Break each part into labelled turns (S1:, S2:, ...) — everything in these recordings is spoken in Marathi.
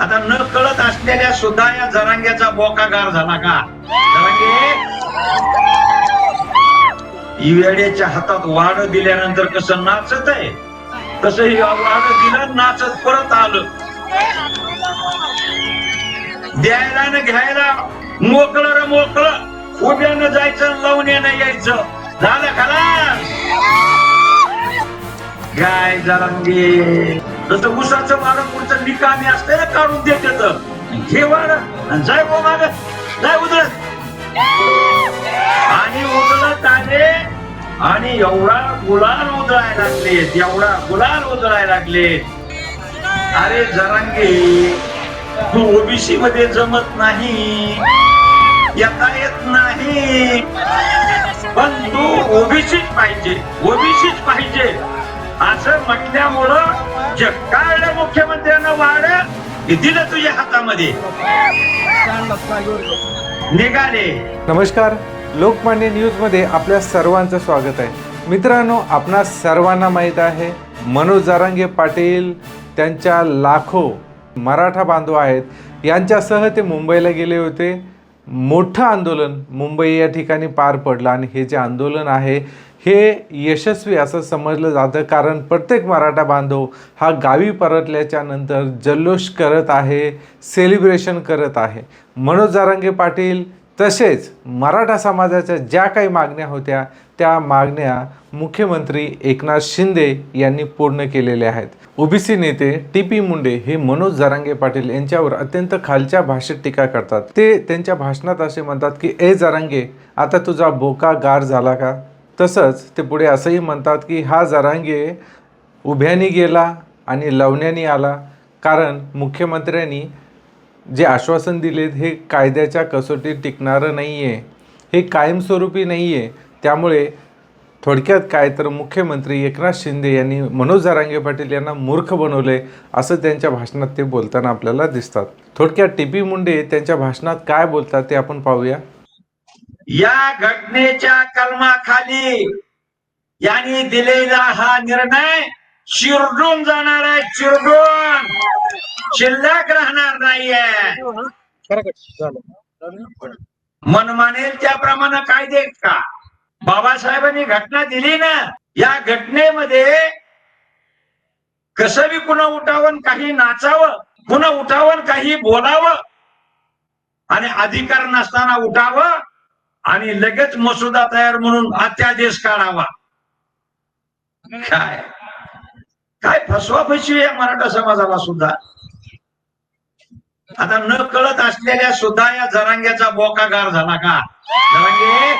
S1: आता न कळत असलेल्या सुद्धा या जरांग्याचा बोकागार झाला का? जरांगे? हातात वाड दिल्यानंतर कसं नाचत आहे? तस ही वाड दिलं नाचत परत आलं. द्यायला न घ्यायला मोकळं र मोकळं. उभ्यानं जायचं लावण्यानं यायचं. झालं खलास. गाय जरांगे. जसं उसाचं वाड पुढचं निकामी असते ना काढून देत येत हे वाड आणि जाय हो गो माग जाय उधळत आणि उदळत आले आणि एवढा गुलाल उधळायला लागले एवढा गुलाल उधळायला लागले. अरे जरांगे तू ओबीसी मध्ये जमत नाही येता येत नाही. पण तू ओबीसीच पाहिजे ओबीसीच पाहिजे. असं म्हटल्यामुळं जगाळल्या मुख्यमंत्र्यांना वाढ हे दिलं तुझ्या हातामध्ये. निघाले.
S2: नमस्कार. लोकमान्य न्यूजमध्ये आपल्या सर्वांचं स्वागत आहे. मित्रांनो आपणा सर्वांना माहीत आहे मनोज जारांगे पाटील त्यांच्या लाखो मराठा बांधव आहेत. यांच्यासह ते मुंबईला गेले होते. मोठं आंदोलन मुंबई या ठिकाणी पार पडलं आणि हे जे आंदोलन आहे हे यशस्वी असं समजलं जातं. कारण प्रत्येक मराठा बांधव हा गावी परतल्याच्या नंतर जल्लोष करत आहे सेलिब्रेशन करत आहे. मनोज जारांगे पाटील तसेच मराठा समाजाच्या ज्या काही मागण्या होत्या त्या मागण्या मुख्यमंत्री एकनाथ शिंदे यांनी पूर्ण केलेल्या आहेत. ओबीसी नेते टी पी मुंडे हे मनोज जरांगे पाटील यांच्यावर अत्यंत खालच्या भाषेत टीका करतात. ते त्यांच्या भाषणात असे म्हणतात की ए जरांगे आता तुझा बोका गार झाला का? तसंच ते पुढे असंही म्हणतात की हा जरांगे उभ्यानी गेला आणि लवण्यानी आला. कारण मुख्यमंत्र्यांनी जे आश्वासन दिलेत हे कायद्याच्या कसोटीत टिकणारं नाही आहे हे कायमस्वरूपी नाही आहे त्यामुळे थोडक्यात काय तर मुख्यमंत्री एकनाथ शिंदे यांनी मनोज जरांगे पाटील यांना मूर्ख बनवले असं त्यांच्या भाषणात ते बोलताना आपल्याला दिसतात. थोडक्यात टी पी मुंडे त्यांच्या भाषणात काय बोलतात ते आपण पाहूया.
S1: या घटनेच्या कलमाखाली यांनी दिलेला हा निर्णय चिरडून जाणार आहे चिरडून. शिल्लक राहणार नाहीये. मन मानेल त्याप्रमाणे कायदे का? बाबासाहेबांनी घटना दिली ना या घटनेमध्ये कसं बी कुणा उठावन काही नाचावं कुणा उठावन काही बोलावं आणि अधिकार नसताना उठावं आणि लगेच मसुदा तयार म्हणून अत्यादेश काढावा. काय? काय फसवा फसवी आहे मराठा समाजाला सुद्धा? आता न कळत असलेल्या सुद्धा या जरांग्याचा बोकागार झाला का? जरांगे?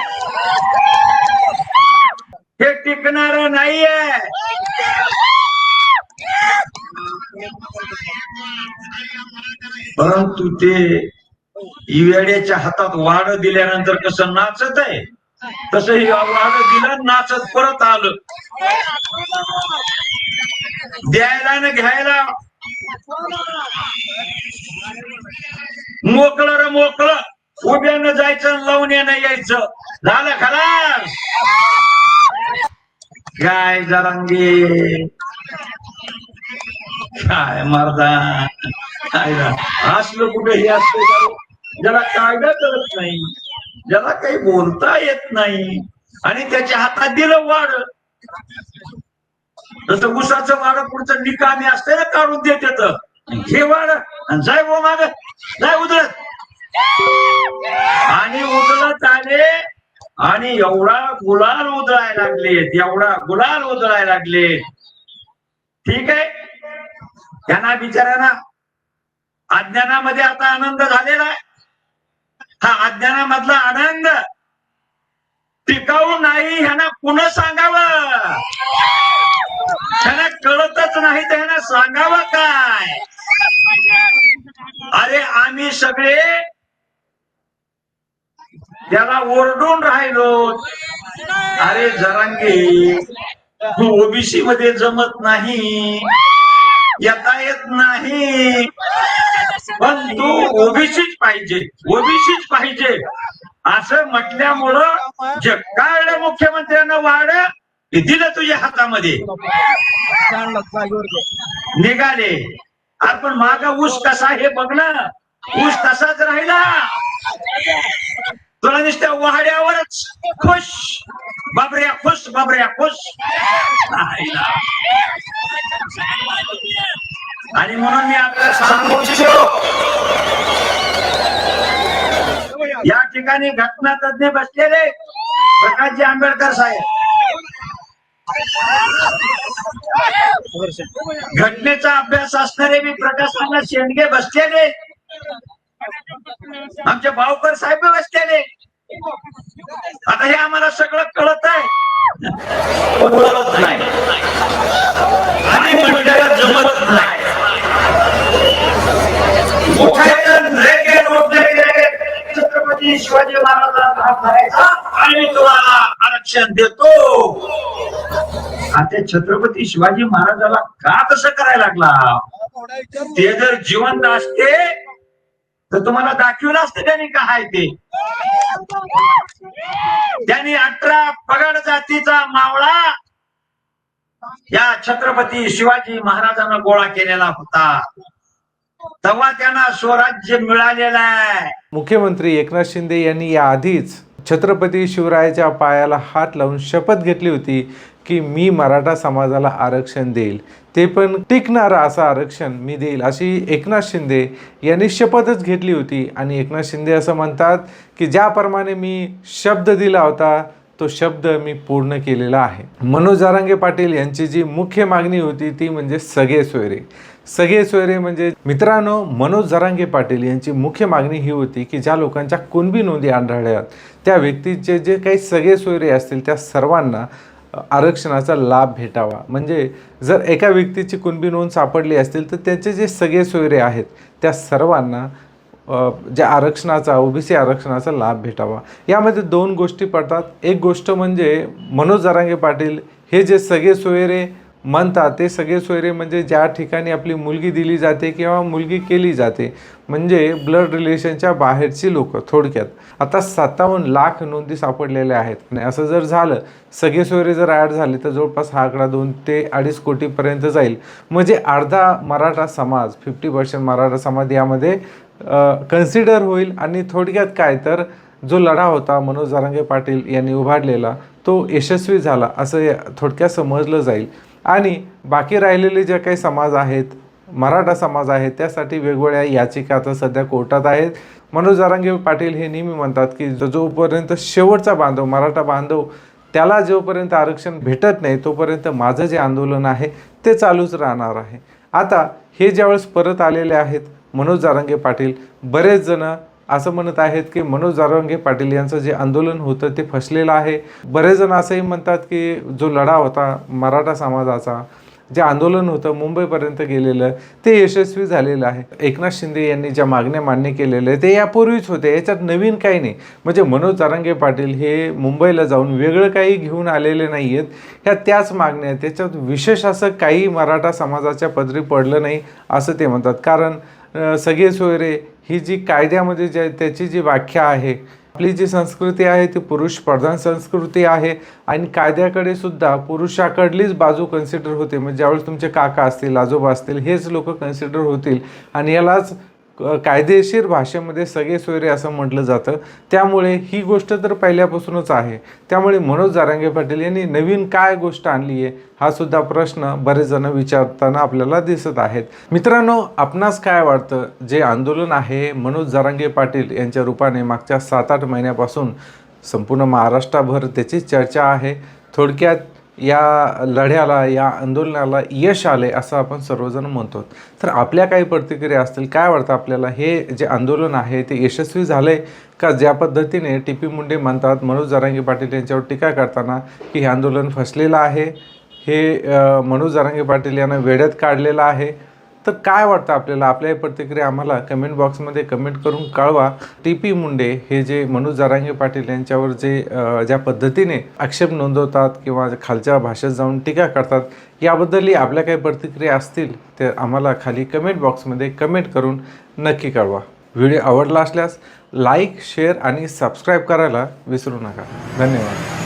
S1: हे टिकणार नाहीये. परंतु ते वेड्याच्या हातात वाड दिल्यानंतर कसं नाचत आहे? तसं वाड दिलं नाचत परत आलं. द्यायला ना घ्यायला. मोकळं र मोकळं. उभ्यानं जायचं लावण्यानं यायचं. झालं खलास. काय जरांगे? काय मारदा? काय असलं कुठे हे असलं ज्याला कायदा कळत नाही ज्याला काही बोलता येत नाही आणि त्याच्या हातात दिलं वाड जसं उसाचं वाड पुढचं निकामी असते ना काढून देत येत हे वाड आणि जाय गो माग जाय उधळत आणि उदळत आले आणि एवढा गुलाल उधळायला लागले एवढा गुलाल उधळायला लागले ठीक आहे? त्यांना बिचाऱ्यांना अज्ञानामध्ये आता आनंद झालेला आहे. हा अज्ञानामधला आनंद. टिकाऊ नाही ह्यांना पुन्हा सांगावं. ह्यांना कळतच नाही तर ह्यांना सांगावं काय? अरे आम्ही सगळे त्याला ओरडून राहिलो. अरे जरांगे तू ओबीसी मध्ये जमत नाही. येता येत नाही. पण तू ओबीसीच पाहिजे ओबीसीच पाहिजे. असं म्हटल्यामुळं जगाळल्या मुख्यमंत्र्यांना वाढ दिलं तुझ्या हातामध्ये. निघाले. आपण पण ऊस कसा हे बघ ना. ऊस तसाच राहिला. तुला नुसत्या वाड्यावरच. खुश. बाबऱ्या खुश बाबऱ्या खुश. राहिला. आणि म्हणून मी आपल्याला सांगू इच्छितो. या ठिकाणी घटना तज्ञ बसलेले प्रकाशजी आंबेडकर साहेब. घटनेचा अभ्यास असणारे मी प्रकाशांना शेंडगे बसलेले. आमचे भाऊकर साहेब बसलेले. आता हे आम्हाला सगळं कळत आहे. जमत नाही उठायचं रेगे रोडले गेले. छत्रपती शिवाजी महाराजांना आणि तुम्हाला आरक्षण देतो. आता छत्रपती शिवाजी महाराजाला का तसं करायला लागला? ते जर जिवंत असते तर तुम्हाला दाखवलं असतं त्यांनी काय आहे ते? त्यांनी अठरा पगड जातीचा मावळा या छत्रपती शिवाजी महाराजांना गोळा केलेला होता. तेव्हा त्यांना स्वराज्य मिळालेलं आहे.
S2: मुख्यमंत्री एकनाथ शिंदे यांनी या आधीच छत्रपती शिवरायाच्या पायाला हात लावून शपथ घेतली होती की मी मराठा समाजाला आरक्षण देईल. ते पण टिकणारं असं आरक्षण मी देईल अशी एकनाथ शिंदे यांनी शपथच घेतली होती. आणि एकनाथ शिंदे असं म्हणतात की ज्याप्रमाणे मी शब्द दिला होता तो शब्द मी पूर्ण केलेला आहे. मनोज जारांगे पाटील यांची जी मुख्य मागणी होती ती म्हणजे सगळे सोयरे. सगळे सोयरे म्हणजे मित्रांनो मनोज जरांगे पाटील यांची मुख्य मागणी ही होती की ज्या लोकांच्या कुणबी नोंदी आढळल्यात त्या व्यक्तीचे जे काही सगळे सोयरे असतील त्या सर्वांना आरक्षणाचा लाभ भेटावा. म्हणजे जर एका व्यक्तीची कुणबी नोंद सापडली असतील तर त्याचे जे सगळे सोयरे आहेत त्या सर्वांना ज्या आरक्षणाचा ओबीसी आरक्षणाचा लाभ भेटावा. यामध्ये दोन गोष्टी पडतात. एक गोष्ट म्हणजे मनोज जरांगे पाटील हे जे सगळे सोयरे म्हणतात ते सगळे सोयरे म्हणजे ज्या ठिकाणी आपली मुलगी दिली जाते किंवा मुलगी केली जाते म्हणजे ब्लड रिलेशनच्या बाहेरची लोक थोडक्यात. आता सत्तावन्न लाख नोंदी सापडलेल्या आहेत. आणि असं जर झालं सगळे सोयरे जर ॲड झाले तर जवळपास हा आकडा दोन ते अडीच कोटीपर्यंत जाईल. म्हणजे अर्धा मराठा समाज फिफ्टी पर्सेंट मराठा समाज यामध्ये कन्सिडर होईल. आणि थोडक्यात काय तर जो लढा होता मनोज जारांगे पाटील यांनी उभारलेला तो यशस्वी झाला असं थोडक्यात समजलं जाईल. आणि बाकी राहिलेले जे काही समाज आहेत मराठा समाज आहे त्यासाठी वेगवेगळ्या याचिका आता सध्या कोर्टात आहेत. मनोज जारांगे पाटील हे नेहमी म्हणतात की जोपर्यंत शेवटचा बांधव मराठा बांधव त्याला जोपर्यंत आरक्षण भेटत नाही तोपर्यंत माझं जे आंदोलन आहे ते चालूच राहणार आहे. आता हे ज्यावेळेस परत आलेले आहेत मनोज जारंगे पाटील बरेच जण असं म्हणत आहेत की मनोज जारंगे पाटील यांचं जे आंदोलन होतं ते फसलेलं आहे. बरेच जण असंही म्हणतात की जो लढा होता मराठा समाजाचा जे आंदोलन होतं मुंबईपर्यंत गेलेलं ते यशस्वी झालेलं आहे. एकनाथ शिंदे यांनी ज्या मागण्या मान्य केलेल्या आहेत ते यापूर्वीच होते. याच्यात नवीन काही नाही. म्हणजे मनोज जारंगे पाटील हे मुंबईला जाऊन वेगळं काही घेऊन आलेले नाही आहेत ह्या त्याच मागण्या आहेत. त्याच्यात विशेष असं काही मराठा समाजाच्या पदरी पडलं नाही असं ते म्हणतात. कारण सगळे सोयरे ही जी कायद्यामध्ये जे त्याची जी व्याख्या आहे आपली जी संस्कृती आहे ती पुरुष प्रधान संस्कृती आहे. आणि कायद्याकडे सुद्धा पुरुषाकडलीच बाजू कन्सिडर होते. म्हणजे ज्यावेळेस तुमचे काका असतील आजोबा असतील हेच लोक कन्सिडर होतील. आणि यालाच कायदेशीर भाषेमध्ये सगळे सोयरे असं म्हटलं जातं. त्यामुळे ही गोष्ट तर पहिल्यापासूनच आहे. त्यामुळे मनोज जारांगे पाटील यांनी नवीन काय गोष्ट आणली आहे हा सुद्धा प्रश्न बरेच जण विचारताना आपल्याला दिसत आहेत. मित्रांनो आपणास काय वाटतं? जे आंदोलन आहे मनोज जारांगे पाटील यांच्या रूपाने मागच्या सात आठ महिन्यापासून संपूर्ण महाराष्ट्राभर त्याची चर्चा आहे. थोडक्यात या लढ्याला या आंदोलनाला यश आले असं आपण सर्वजण म्हणतो. तर आपल्या काही प्रतिक्रिया असतील काय वाटतं आपल्याला? हे जे आंदोलन आहे ते यशस्वी झाले का? ज्या पद्धतीने टी पी मुंडे म्हणतात मनोज जरांगे पाटील यांच्यावर टीका करताना की हे आंदोलन फसलेलं आहे हे मनोज जरांगे पाटील यांना वेड्यात काढलेलं आहे तर काय वाटतं आपल्याला? आपल्या प्रतिक्रिया आम्हाला कमेंट बॉक्समध्ये कमेंट करून कळवा. टी पी मुंडे हे जे मनोज जारांगे पाटील यांच्यावर जे ज्या पद्धतीने आक्षेप नोंदवतात किंवा खालच्या भाषेत जाऊन टीका करतात याबद्दलही आपल्या काही प्रतिक्रिया असतील ते आम्हाला खाली कमेंट बॉक्समध्ये कमेंट करून नक्की कळवा. व्हिडिओ आवडला असल्यास लाईक शेअर आणि सबस्क्राईब करायला विसरू नका. धन्यवाद.